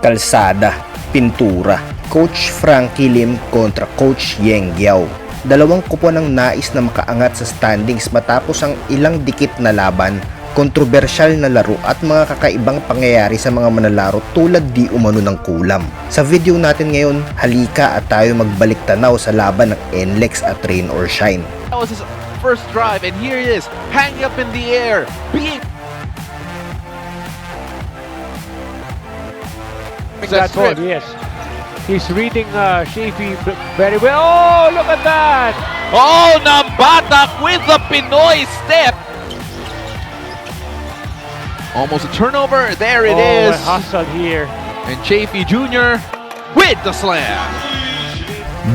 Kalsada, Pintura, Coach Frankie Lim kontra Coach Yeng Giao. Dalawang kupo ng nais na makaangat sa standings matapos ang ilang dikit na laban, kontrobersyal na laro at mga kakaibang pangyayari sa mga manlalaro tulad di umano ng kulam. Sa video natin ngayon, halika at tayo magbalik tanaw sa laban ng NLEX at Rain or Shine. That was his first drive, and here he is, hanging up in the air, being that ball, yes. He's reading uh, Shafi very well. Oh, look at that! Oh, Nambatak with the Pinoy step. Almost a turnover. There it oh, is. a hustle here. And Chafee Jr. with the slam.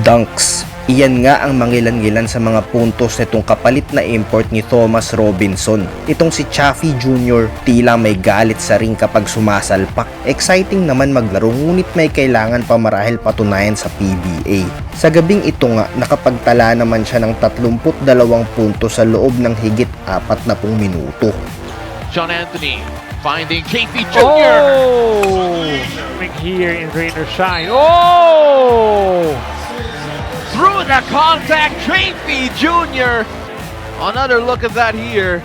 Dunks. Iyan nga ang mangilan-ngilan sa mga puntos nitong kapalit na import ni Thomas Robinson. Itong si Chaffee Jr. tila may galit sa ring kapag sumasalpak. Exciting naman maglaro ngunit may kailangan pa marahil patunayan sa PBA. Sa gabing ito nga, nakapagtala naman siya ng 32 puntos sa loob ng higit 40 minuto. John Anthony finding Chafee Jr. Oh! Coming here in rain or shine. Oh! Through the contact, Chafee Jr. Another look at that here.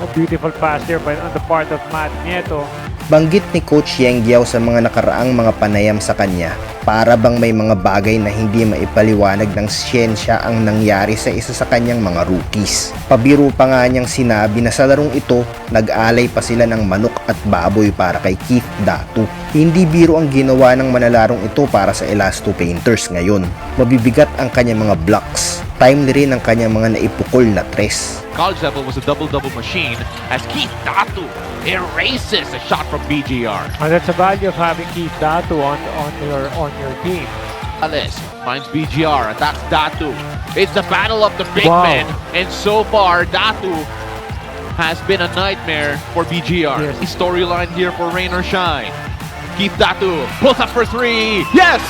A beautiful pass there by on the part of Matt Nieto. Banggit ni Coach Yang Giao sa mga nakaraang mga panayam sa kanya, para bang may mga bagay na hindi maipaliwanag ng siyensya ang nangyari sa isa sa kanyang mga rookies. Pabiro pa nga niyang sinabi na sa larong ito, nag-alay pa sila ng manok at baboy para kay Keith Datu. Hindi biro ang ginawa ng manalarong ito para sa Elasto Painters ngayon. Mabibigat ang kanyang mga blocks. Timely rin ang kanyang mga naipukol na tres. College level was a double-double machine as Keith Datu erases a shot from BGR. And that's the value of having Keith Datu on on your on your team. Alice finds BGR, attacks Datu. It's the battle of the big Wow. men, and so far Datu has been a nightmare for BGR. Yes. The Storyline here for Rain or Shine. Keith Datu pulls up for three. Yes!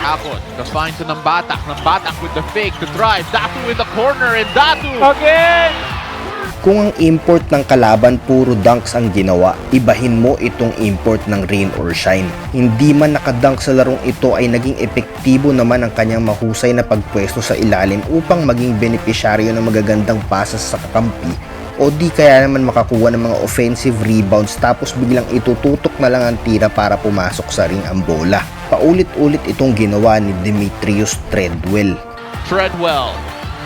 Tapos, the find to Nambatak. Nambatak with the fake to drive. Datu in the corner, and Datu Again! Kung ang import ng kalaban puro dunks ang ginawa, ibahin mo itong import ng rain or shine. Hindi man nakadunk sa larong ito ay naging epektibo naman ang kanyang mahusay na pagpwesto sa ilalim upang maging benepisyaryo ng magagandang pasas sa kakampi o di kaya naman makakuha ng mga offensive rebounds tapos biglang itututok na lang ang tira para pumasok sa ring ang bola. Paulit-ulit itong ginawa ni Demetrius Treadwell. Treadwell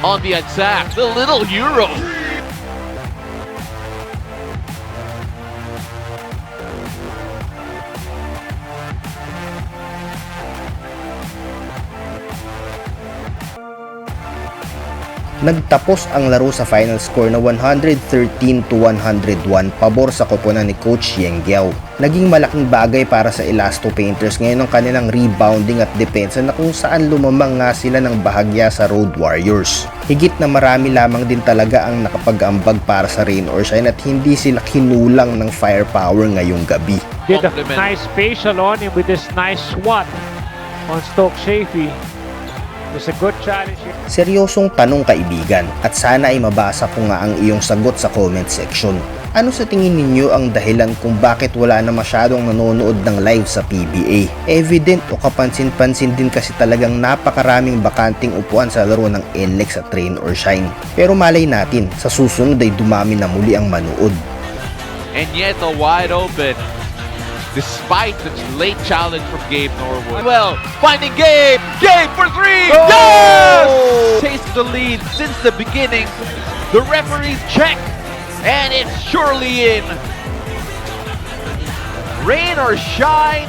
on the attack. The little Euro. Nagtapos ang laro sa final score na 113 to 101 pabor sa koponan ni Coach Yeng Giao. Naging malaking bagay para sa Elasto Painters ngayon ang kanilang rebounding at depensa na kung saan lumamang nga sila ng bahagya sa Road Warriors. Higit na marami lamang din talaga ang nakapag-ambag para sa Rain or Shine at hindi sila kinulang ng firepower ngayong gabi. Did a nice facial on him with this nice swat on Stoke Shafi. It's a good challenge. Seryosong tanong kaibigan at sana ay mabasa ko nga ang iyong sagot sa comment section. Ano sa tingin ninyo ang dahilan kung bakit wala na masyadong nanonood ng live sa PBA? Evident o kapansin-pansin din kasi talagang napakaraming bakanting upuan sa laro ng NLEX at Train or Shine. Pero malay natin, sa susunod ay dumami na muli ang manood. And yet a wide open. Despite the late challenge from Gabe Norwood. Well, finding Gabe! Gabe for three! Lead since the beginning. The referee's check. And it's surely in. Rain or shine.